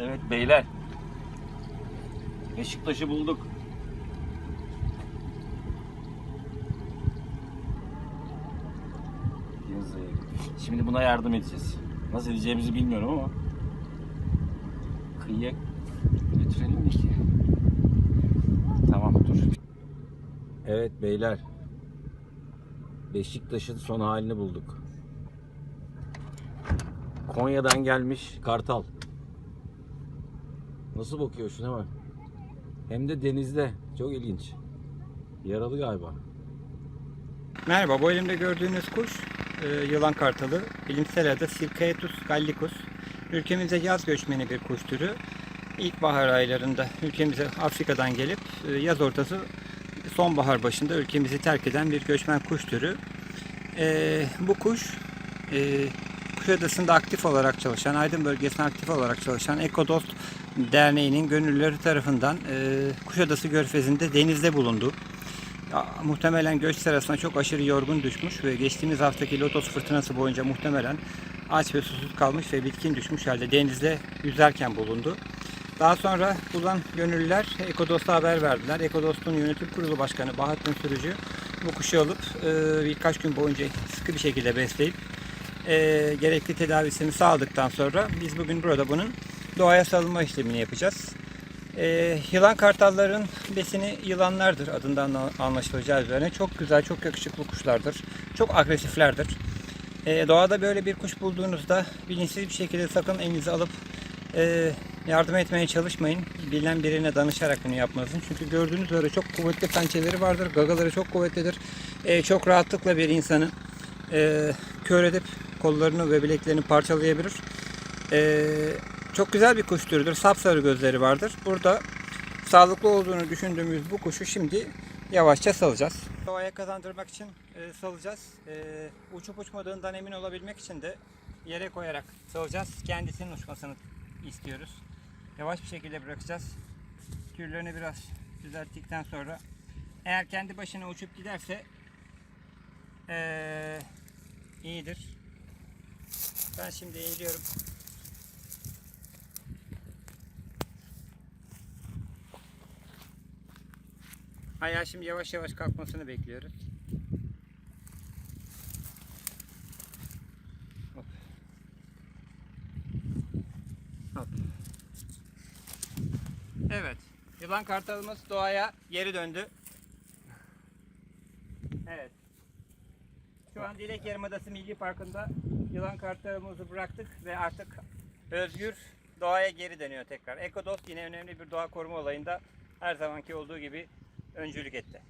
Evet beyler. Beşiktaş'ı bulduk. Şimdi buna yardım edeceğiz. Nasıl edeceğimizi bilmiyorum ama kıyıya götürelim mi ki? Tamam dur. Evet beyler. Beşiktaş'ın son halini bulduk. Konya'dan gelmiş kartal. Nasıl bakıyor şuna bak. Hem de denizde. Çok ilginç. Yaralı galiba. Merhaba, bu elimde gördüğünüz kuş e, yılan kartalı. Bilimsel adı Circaetus gallicus. Ülkemize yaz göçmeni bir kuş türü. İlkbahar aylarında ülkemize Afrika'dan gelip e, yaz ortası sonbahar başında ülkemizi terk eden bir göçmen kuş türü. E, bu kuş e, Kuşadası'nda aktif olarak çalışan, Aydın bölgesinde aktif olarak çalışan Ekodost Derneği'nin gönüllüleri tarafından e, Kuşadası Körfezi'nde denizde bulundu. Ya, muhtemelen göç sırasında çok aşırı yorgun düşmüş ve geçtiğimiz haftaki lotos fırtınası boyunca muhtemelen aç ve susuz kalmış ve bitkin düşmüş halde denizde yüzerken bulundu. Daha sonra bulan gönüllüler Ekodos'a haber verdiler. Ekodos'un yönetim kurulu başkanı Bahattin Sürücü bu kuşu alıp e, birkaç gün boyunca sıkı bir şekilde besleyip e, gerekli tedavisini sağladıktan sonra biz bugün burada bunun doğaya salınma işlemini yapacağız. Ee, yılan kartalların besini yılanlardır adından da anlaşılacağı üzere. Çok güzel, çok yakışıklı kuşlardır. Çok agresiflerdir. Ee, doğada böyle bir kuş bulduğunuzda bilinçsiz bir şekilde sakın elinize alıp e, yardım etmeye çalışmayın. Bilen birine danışarak bunu yapmalısın. Çünkü gördüğünüz üzere çok kuvvetli pençeleri vardır. Gagaları çok kuvvetlidir. Ee, çok rahatlıkla bir insanı e, kör edip kollarını ve bileklerini parçalayabilir. Ee, çok güzel bir kuş türüdür. Sapsarı gözleri vardır. Burada sağlıklı olduğunu düşündüğümüz bu kuşu şimdi yavaşça salacağız. Doğaya kazandırmak için e, salacağız. E, uçup uçmadığından emin olabilmek için de yere koyarak salacağız. Kendisinin uçmasını istiyoruz. Yavaş bir şekilde bırakacağız. Tüylerini biraz düzelttikten sonra eğer kendi başına uçup giderse e, iyidir. Ben şimdi indiriyorum. Ayağı şimdi yavaş yavaş kalkmasını bekliyoruz. Hop. Hop. Evet. Yılan kartalımız doğaya geri döndü. Evet. Şu an Dilek Yarımadası Milli Parkı'nda yılan kartalımızı bıraktık ve artık özgür doğaya geri dönüyor tekrar. Ekodost yine önemli bir doğa koruma olayında her zamanki olduğu gibi öncülük etti.